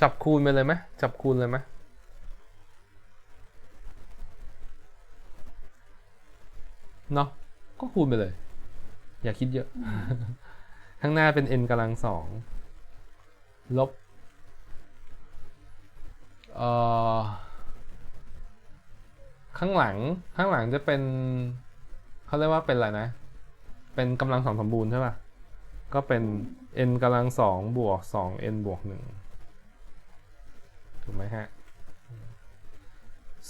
จับคูณไปเลยไหมจับคูณเลยไหมเนาะก็คูณไปเลย อย่าคิดเยอะ ข้างหน้าเป็น n กำลังสองลบเอ่อข้างหลังข้างหลังจะเป็นเขาเรียกว่าเป็นอะไรนะ เป็นกำลังสองสมบูรณ์ใช่ป่ะ ก็เป็น n กำลังสองบวกสอง n บวกหนึ่ง ถูกไหมฮะ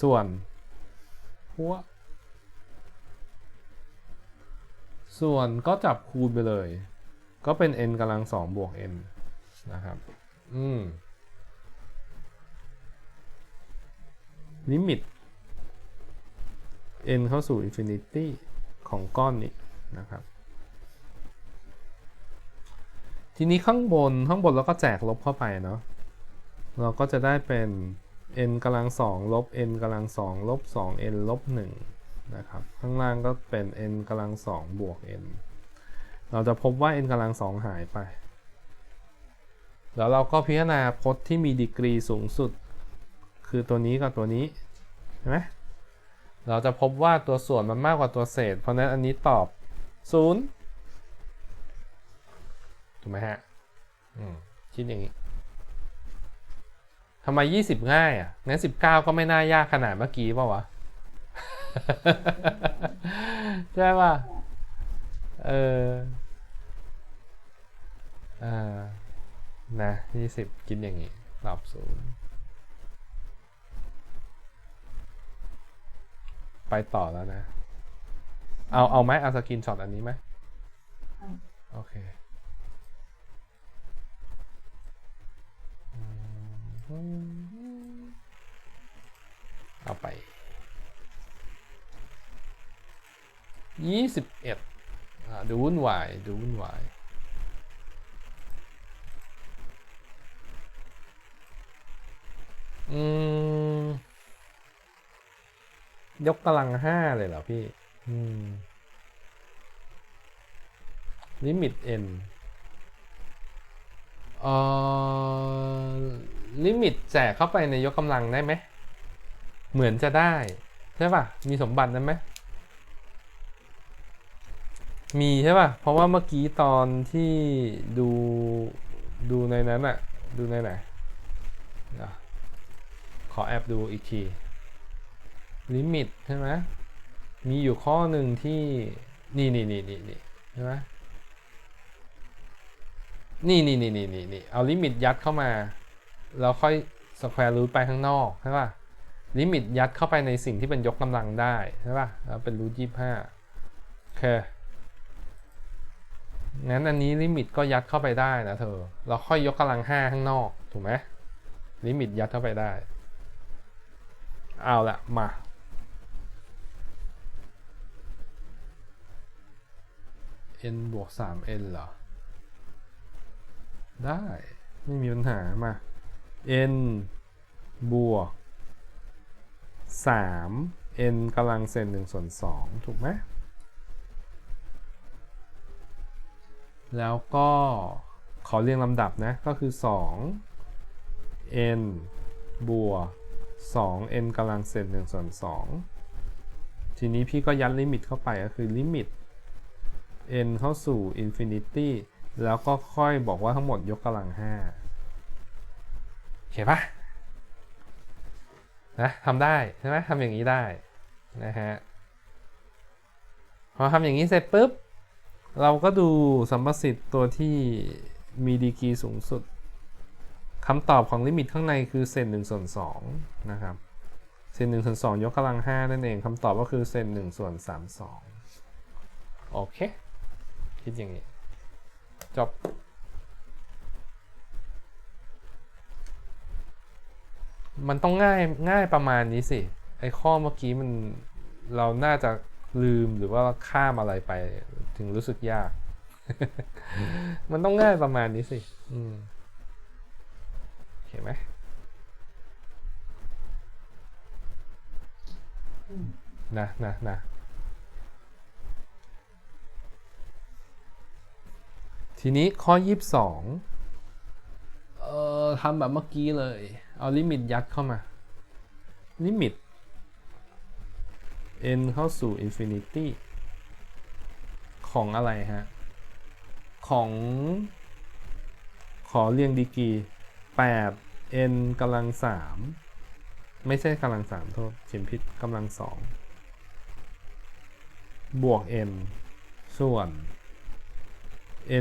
ส่วนหัวส่วนก็จับคูณไปเลย ก็เป็น n กำลังสองบวก n นะครับ อืมลิมิต n เข้าสู่ infinity ของก้อนนี้นะครับ ทีนี้ข้างบนข้างบนเราก็แจกลบเข้าไปเนาะ เราก็จะได้เป็น n กำลังสองลบ n กำลังสองลบ 2n ลบ1นะครับ ข้างล่างก็เป็น n กำลังสองบวก n เราจะพบว่า n กำลังสองหายไป แล้วเราก็พิจารณาพจน์ที่มีดีกรีสูงสุด คือตัวนี้กับตัวนี้ใช่ไหมเราจะพบว่าตัวส่วนมันมากกว่าตัวเศษ เพราะฉะนั้นอันนี้ตอบ 0 ถูกไหมฮะอืมคิดอย่างนี้ ทำไม20ง่ายอะ งั้น19ก็ไม่น่ายากขนาดเมื่อกี้ป่าวะ ใช่ป่ะ เออ อ่า นะ20คิดอย่างนี้ตอบศูนย์ไปต่อแล้วนะ เอา เอาไหมเอาสกินช็อตอันนี้ไหมเอาโอเค ยี่สิบเอ็ดดูวุ่นวาย ดูวุ่นวายอืมยกกำลังห้าเลยเหรอพี่ อืม ลิมิต n เอ่อ ลิมิตแจกเข้าไปในยกกำลังได้ไหม เหมือนจะได้ ใช่ป่ะ มีสมบัตินั้นไหม มีใช่ป่ะ เพราะว่าเมื่อกี้ตอนที่ดูดูในนั้นอะดูในไหนขอแอบดูอีกทีลิมิตใช่ไหมมีอยู่ข้อหนึ่งที่นี่นี่นี่นี่นี่ใช่ไหมนี่นี่นี่นี่นี่นี่เอาลิมิตยัดเข้ามาแล้วค่อยสแควร์รูทไปข้างนอกใช่ป่ะลิมิตยัดเข้าไปในสิ่งที่เป็นยกกำลังได้ใช่ป่ะแล้วเป็นรูทยี่ห้าโอเค งั้นอันนี้ลิมิตก็ยัดเข้าไปได้นะเธอ เราค่อยยกกำลังห้าข้างนอก ถูกไหมลิมิตยัดเข้าไปได้ เอาละมา n บวก 3n เหรอ ได้ ไม่มีปัญหามา n บวก 3 n กำลังเศษ1ส่วน2ถูกไหม แล้วก็ขอเรียงลำดับนะ ก็คือ 2 n บวก2 n กำลังเศษ1ส่วน2ทีนี้พี่ก็ยัดลิมิตเข้าไปก็คือลิมิต n เข้าสู่ infinity แล้วก็ค่อยบอกว่าทั้งหมดยกกำลังห้าโอเคปะนะทำได้ใช่ไหมทำอย่างนี้ได้นะฮะพอทำอย่างนี้เสร็จปุ๊บ เราก็ดูสัมประสิทธิ์ตัวที่มีดีกรีสูงสุดคำตอบของลิมิตข้างในคือเศษหนึ่งส่วนสองนะครับเศษหนึ่งส่วนสองยกกำลังห้านั่นเองคำตอบก็คือเศษหนึ่งส่วนสามสองโอเค คิดอย่างนี้ จบมันต้องง่ายง่ายประมาณนี้สิ ไอ้ข้อเมื่อกี้มันเราน่าจะ ลืมหรือว่าข้ามอะไรไป ถึงรู้สึกยาก มันต้องง่ายประมาณนี้สิอืมเห็นไหมนะนะนะทีนี้ข้อ 22 เอ่อทำแบบเมื่อกี้เลย เอาลิมิตยัดเข้ามา ลิมิต n เข้าสู่ infinity ของอะไรฮะ ของ ขอเรียงดีกรี8 n กำลัง 3 ไม่ใช่กำลัง 3 โทษเขียนผิดกำลัง 2 บวก n ส่วน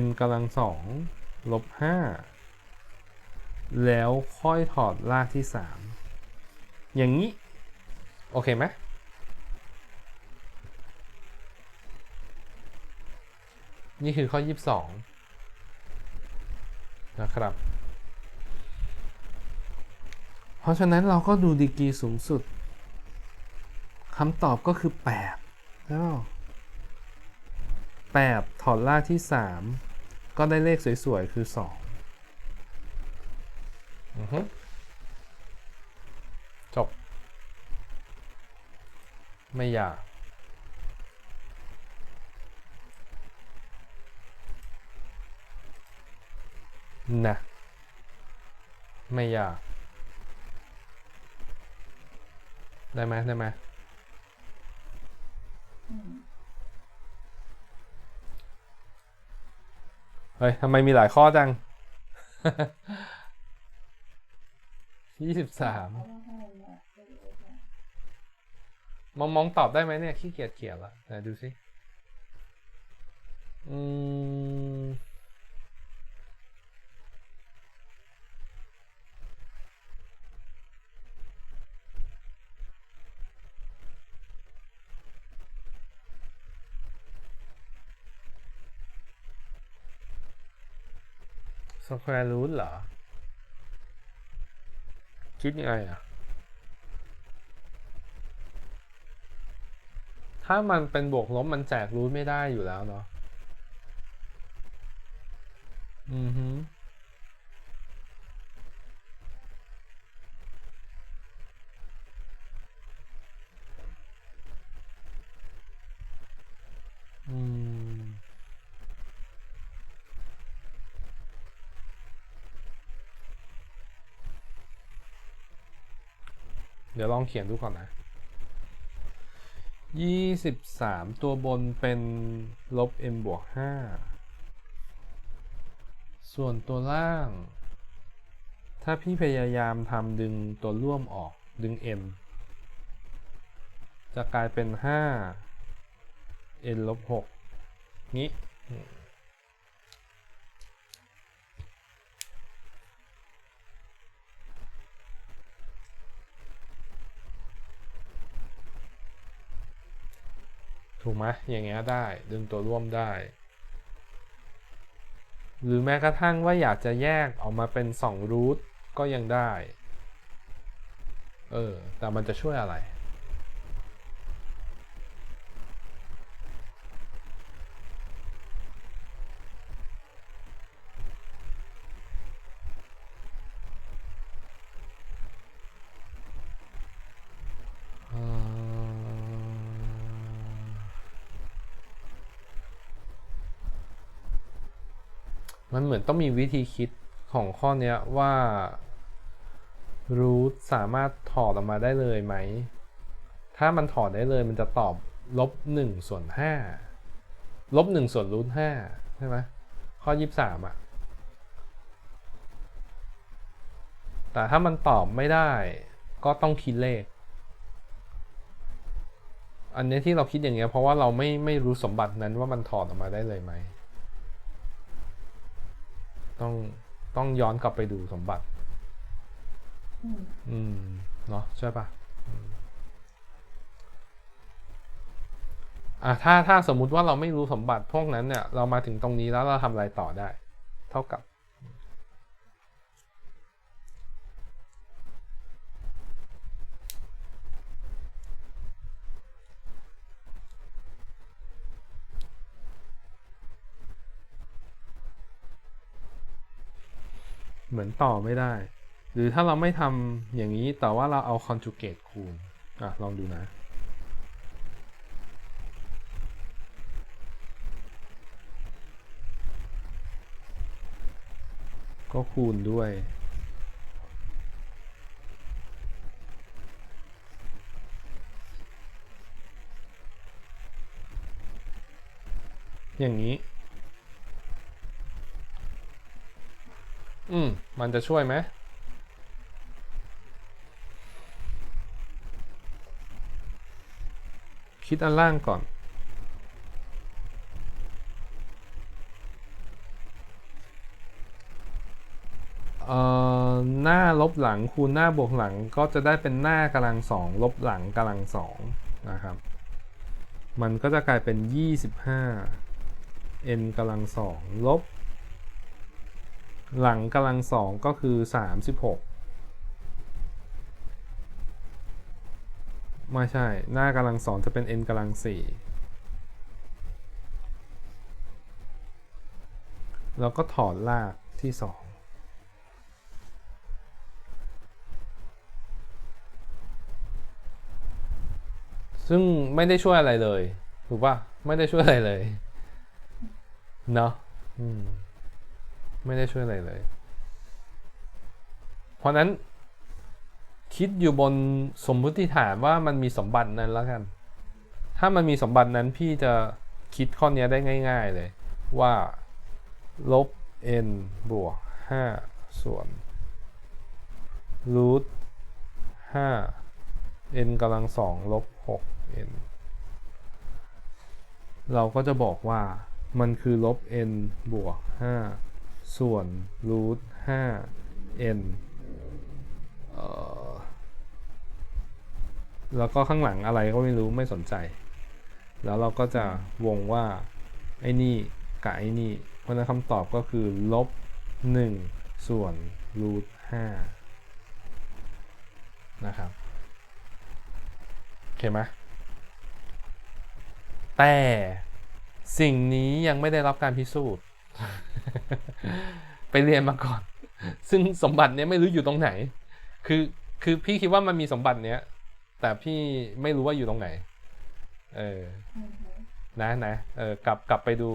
n กำลัง 2 ลบ 5 แล้วค่อยถอดรากที่ 3 อย่างนี้ โอเคไหม นี่คือข้อ 22 นะครับ เพราะฉะนั้นเราก็ดูดีกรีสูงสุดคำตอบก็คือ8แล้ว8ถอดรากที่ 3 ก็ได้เลขสวย ๆ คือ 2 อือฮึจบ ไม่ยาก นะ ไม่ยาก ได้ไหมได้ไหมเฮ้ยทำไมมีหลายข้อจังยี่สิบสามมองมองตอบได้ไหมเนี่ยขี้เกียจเขียนละไหนดูสิ อืม สแควร์รูทเหรอ คิดยังไงอะ ถ้ามันเป็นบวกลบมันแจกรูทไม่ได้อยู่แล้วเนาะ อือฮึอืม ดี๋ยวลองเขียนดูก่อนนะยี่สิบสามตัวบนเป็นลบ m บวกห้าส่วนตัวล่าง ถ้าพี่พยายามทำดึงตัวร่วมออกดึง m จะกลายเป็นห้า n ลบหกนี้ ถูกไหมอย่างเงี้ยได้ดึงตัวร่วมได้ หรือแม้กระทั่งว่าอยากจะแยกออกมาเป็น2รูทก็ยังได้ เออ แต่มันจะช่วยอะไร มันเหมือนต้องมีวิธีคิดของข้อเนี้ยว่า root สามารถถอดออกมาได้เลยไหม ถ้ามันถอดได้เลยมันจะตอบลบหนึ่งส่วนห้าลบหนึ่งส่วนรูทห้าใช่ไหมข้อยี่สามอะ แต่ถ้ามันตอบไม่ได้ก็ต้องคิดเลข อันนี้ที่เราคิดอย่างเงี้ยเพราะว่าเราไม่ไม่รู้สมบัตินั้นว่ามันถอดออกมาได้เลยไหม ต้องต้องย้อนกลับไปดูสมบัติ อืมอืมเนาะใช่ปะอืมอะถ้าถ้าสมมุติว่าเราไม่รู้สมบัติพวกนั้นเนี่ย เรามาถึงตรงนี้แล้วเราทำอะไรต่อได้ เท่ากับ เหมือนต่อไม่ได้ หรือถ้าเราไม่ทำอย่างนี้แต่ว่าเราเอาคอนจูเกตคูณอะลองดูนะก็คูณด้วย อย่างนี้ อืม มันจะช่วยไหมคิดอันล่างก่อนเอ่อหน้าลบหลังคูณหน้าบวกหลังก็จะได้เป็นหน้ากำลังสองลบหลังกำลังสองนะครับ มันก็จะกลายเป็น 25 n กำลังสองลบ หลังกำลังสองก็คือ 36 ไม่ใช่ หน้ากำลังสองจะเป็น n กำลังสี่แล้วก็ถอดรากที่สองซึ่งไม่ได้ช่วยอะไรเลย ถูกป่ะไม่ได้ช่วยอะไรเลย เนาะอืม ไม่ได้ช่วยอะไรเลย เพราะนั้นคิดอยู่บนสมมติฐานว่ามันมีสมบัตินั้นแล้วกัน ถ้ามันมีสมบัตินั้นพี่จะคิดข้อนี้ได้ง่าย ๆเลย ว่าลบ n บวก 5 ส่วนรูท5 n กำลังสองลบ6 n เราก็จะบอกว่ามันคือลบ n บวก 5 ส่วนรูท5 n แล้วก็ข้างหลังอะไรก็ไม่รู้ไม่สนใจ แล้วเราก็จะวงว่า ไอ้นี่กับไอ้นี่ เพราะฉะนั้นคำตอบก็คือ ลบ 1 ส่วนรูท5นะครับโอเคไหมแต่สิ่งนี้ยังไม่ได้รับการพิสูจน์ ไปเรียนมาก่อน ซึ่งสมบัติเนี้ยไม่รู้อยู่ตรงไหน คือคือพี่คิดว่ามันมีสมบัติเนี้ย แต่พี่ไม่รู้ว่าอยู่ตรงไหน เอออืมนะนะเออกลับกลับไปดู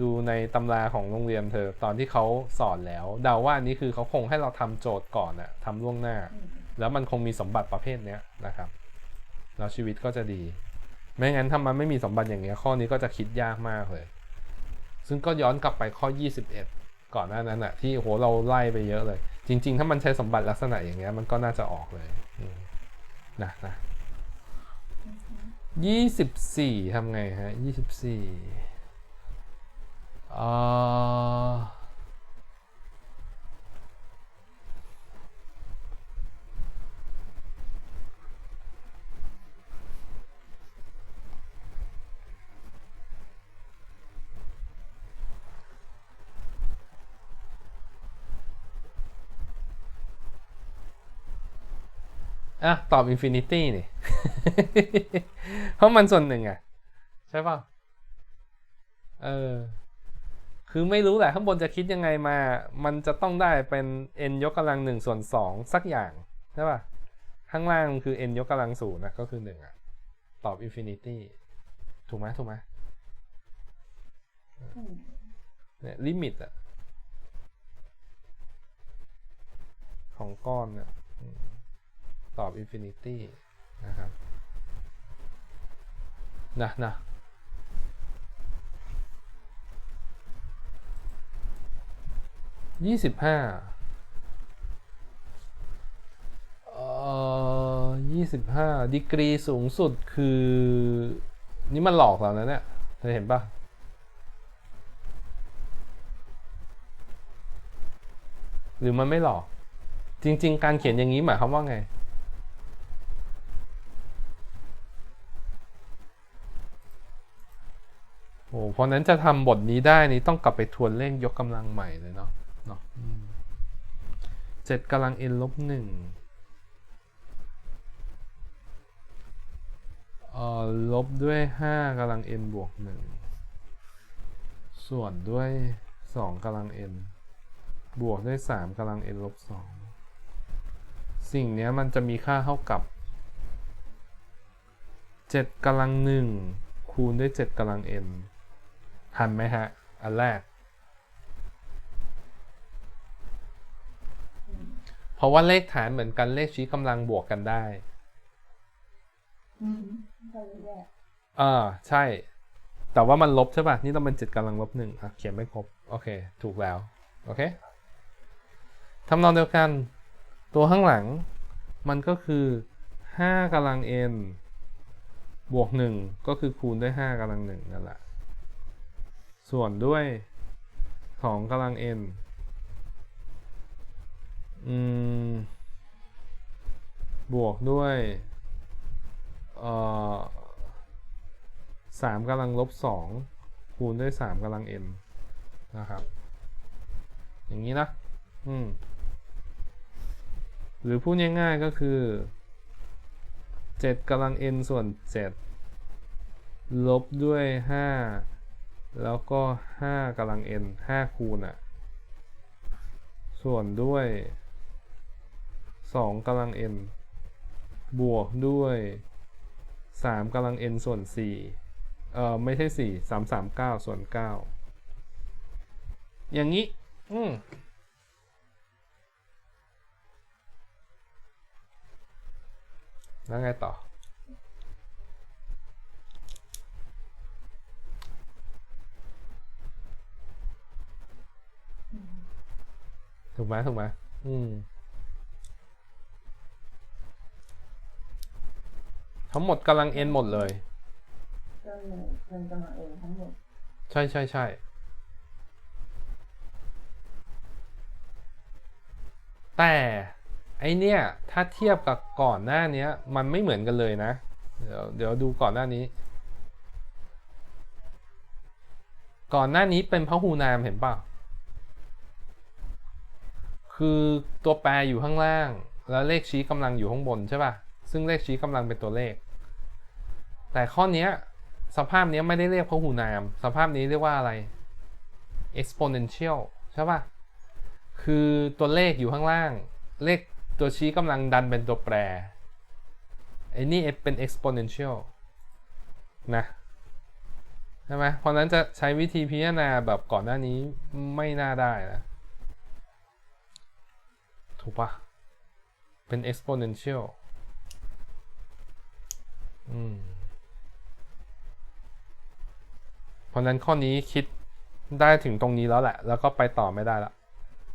ดูในตำราของโรงเรียนเธอ ตอนที่เขาสอนแล้ว เดาว่าอันนี้คือเขาคงให้เราทำโจทย์ก่อนอะทำล่วงหน้าอืมแล้วมันคงมีสมบัติประเภทเนี้ยนะครับแล้วชีวิตก็จะดี ไม่งั้นถ้ามันไม่มีสมบัติอย่างเงี้ยข้อนี้ก็จะคิดยากมากเลย ซึ่งก็ย้อนกลับไปข้อ 21 ก่อนหน้านั้นอะที่โหเราไล่ไปเยอะเลย จริง ๆ ถ้ามันใช้สมบัติลักษณะอย่างเงี้ยมันก็น่าจะออกเลยนะนะยี่สิบสี่ทำไงฮะยี่สิบสี่อ่า อะ ตอบอินฟินิตี้นี่ เพราะมันส่วนหนึ่งอะ ใช่ป่ะ เออ คือไม่รู้แหละ ข้างบนจะคิดยังไงมา มันจะต้องได้เป็น n ยกกำลังหนึ่งส่วนสองสักอย่าง ใช่ป่ะ ข้างล่างคือ n ยกกำลังศูนย์นะ ก็คือหนึ่งอะ ตอบอินฟินิตี้ถูกไหมถูกไหมเนี่ยลิมิตอะของก้อนเนี่ย ตอบอินฟินิตี้นะครับนะนะยี่สิบห้าเอ่อยี่สิบห้าดีกรีสูงสุดคือ นี่มันหลอกเรานะเนี่ยเธอเห็นปะหรือมันไม่หลอก จริง ๆ การเขียนอย่างนี้หมายความว่าไง โอ้เพราะนั้นจะทำบทนี้ได้นี่ต้องกลับไปทวนเลขยกกำลังใหม่เลยเนาะเนาะเจ็ดกำลัง n ลบหนึ่งเอ่อลบด้วยห้ากำลัง n บวกหนึ่งส่วนด้วยสองกำลัง n บวกด้วย 3กำลัง n ลบ 2 สิ่งนี้มันจะมีค่าเท่ากับ 7กำลัง 1 คูณด้วย 7กำลัง n ทันไหมฮะ อันแรก เพราะว่าเลขฐานเหมือนกันเลขชี้กำลังบวกกันได้อืมก็เลยแยกอ่าใช่ แต่ว่ามันลบใช่ป่ะ นี่ต้องเป็น7กำลังลบหนึ่งอะเขียนไม่ครบ โอเค ถูกแล้ว โอเคทำนองเดียวกัน ตัวข้างหลัง มันก็คือ5กำลัง n บวก 1 ก็คือคูณด้วย5กำลัง1นั่นแหละ ส่วนด้วย2กำลัง n อืม บวกด้วยเอ่อสามกำลังลบสองคูณด้วยสามกำลัง n นะครับ อย่างนี้นะ อืม หรือพูดง่ายๆก็คือเจ็ดกำลัง n ส่วนเจ็ดลบด้วยห้า แล้วก็ห้ากำลัง n ห้าคูณอะ ส่วนด้วยสองกำลัง n บวกด้วยสามกำลัง n ส่วนสี่เอ่อไม่ใช่สี่สามสามเก้าส่วนเก้าอย่างนี้ อืมแล้วไงต่อ ถูกไหมถูกไหมอืม ทั้งหมดกำลัง n หมดเลยก็เลยเป็นกำลังเองทั้งหมด ใช่ใช่ใช่แต่ไอเนี้ยถ้าเทียบกับก่อนหน้าเนี้ยมันไม่เหมือนกันเลยนะ เดี๋ยวเดี๋ยวดูก่อนหน้านี้ ก่อนหน้านี้เป็นพหูนามเห็นเปล่า คือตัวแปรอยู่ข้างล่าง แล้วเลขชี้กำลังอยู่ข้างบนใช่ป่ะ ซึ่งเลขชี้กำลังเป็นตัวเลข แต่ข้อนี้สภาพนี้ไม่ได้เรียกพหูนาม สภาพนี้เรียกว่าอะไร exponential ใช่ป่ะ คือตัวเลขอยู่ข้างล่าง เลขตัวชี้กำลังดันเป็นตัวแปรไอ้นี่เป็น exponential นะใช่ไหมเพราะฉะนั้นจะใช้วิธีพิจารณาแบบก่อนหน้านี้ไม่น่าได้นะ ถูกปะเป็น exponential อืมเพราะนั้นข้อนี้คิดได้ถึงตรงนี้แล้วแหละ แล้วก็ไปต่อไม่ได้ละ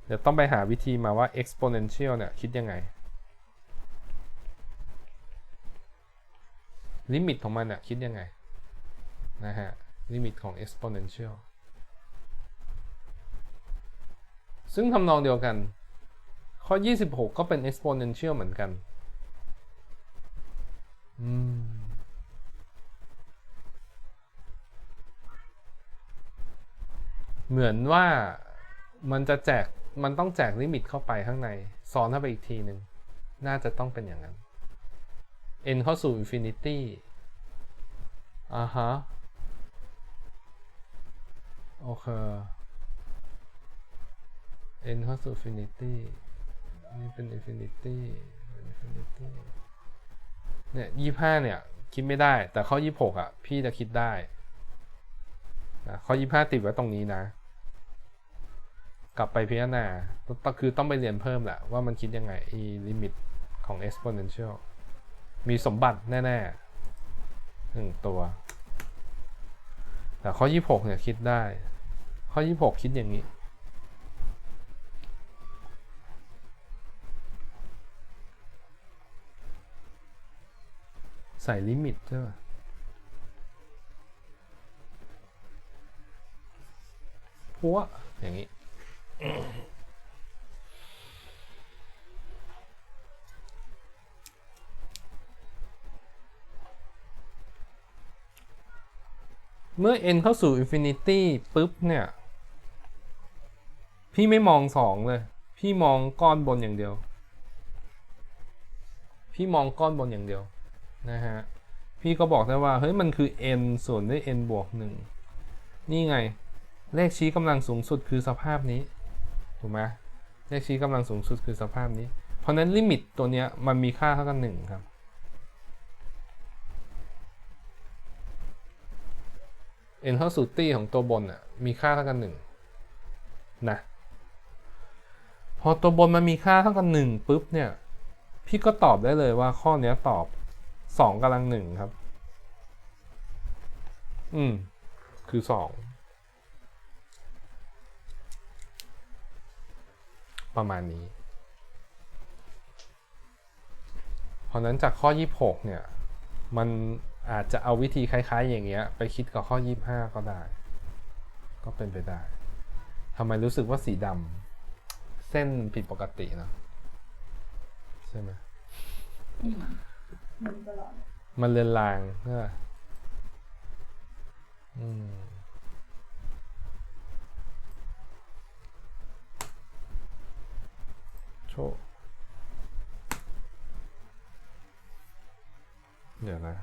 เดี๋ยวต้องไปหาวิธีมาว่า exponential เนี่ย คิดยังไง ลิมิตของมันเนี่ยคิดยังไง นะฮะ ลิมิตของ exponential ซึ่งทำนองเดียวกัน ข้อ 26 ก็เป็น exponential เหมือนกัน อืม เหมือนว่ามันจะแจก มันต้องแจกลิมิตเข้าไปข้างใน ซ้อนเข้าไปอีกทีหนึ่ง น่าจะต้องเป็นอย่างนั้น n เข้าสู่ infinity อ่าฮะ โอเค n เข้าสู่ infinity นี่เป็น infinity เป็น infinity เนี่ยยี่ห้าเนี่ย คิดไม่ได้ แต่ข้อยี่หกอะ พี่จะคิดได้นะข้อยี่ห้าติดไว้ตรงนี้นะ กลับไปพิจารณาต้องคือต้องไปเรียนเพิ่มแหละว่ามันคิดยังไงอีลิมิตของ exponential มีสมบัติแน่ๆหนึ่งตัว แต่ข้อ 26 เนี่ยคิดได้ ข้อ 26 คิดอย่างนี้ ใส่ลิมิตใช่ป่ะพัวอย่างนี้ เมื่อ n เข้าสู่ infinity ปุ๊บเนี่ย พี่ไม่มองสองเลย พี่มองก้อนบนอย่างเดียว พี่มองก้อนบนอย่างเดียว นะฮะ พี่ก็บอกได้ว่า เฮ้ย มันคือ n ส่วนด้วย n บวกหนึ่งนี่ไง เลขชี้กำลังสูงสุดคือสภาพนี้ ถูกไหมเลขชี้กำลังสูงสุดคือสภาพนี้ เพราะนั้นลิมิตตัวเนี้ยมันมีค่าเท่ากันหนึ่งครับ n เข้าสูตี้ของตัวบนอะมีค่าเท่ากันหนึ่งนะพอตัวบนมันมีค่าเท่ากันหนึ่งปุ๊บเนี่ย พี่ก็ตอบได้เลยว่าข้อเนี้ยตอบ สองกำลังหนึ่งครับ อืม คือสองประมาณนี้ เพราะนั้นจากข้อ 26 เนี่ย มันอาจจะเอาวิธีคล้าย ๆ อย่างเงี้ย ไปคิดกับข้อ 25 ก็ได้ ก็เป็นไปได้ทำไมรู้สึกว่าสีดำเส้นผิดปกตินะใช่ไหม มันตลอดมันเลือนลางใช่ป่ะอืมโชเดี๋ยวนะ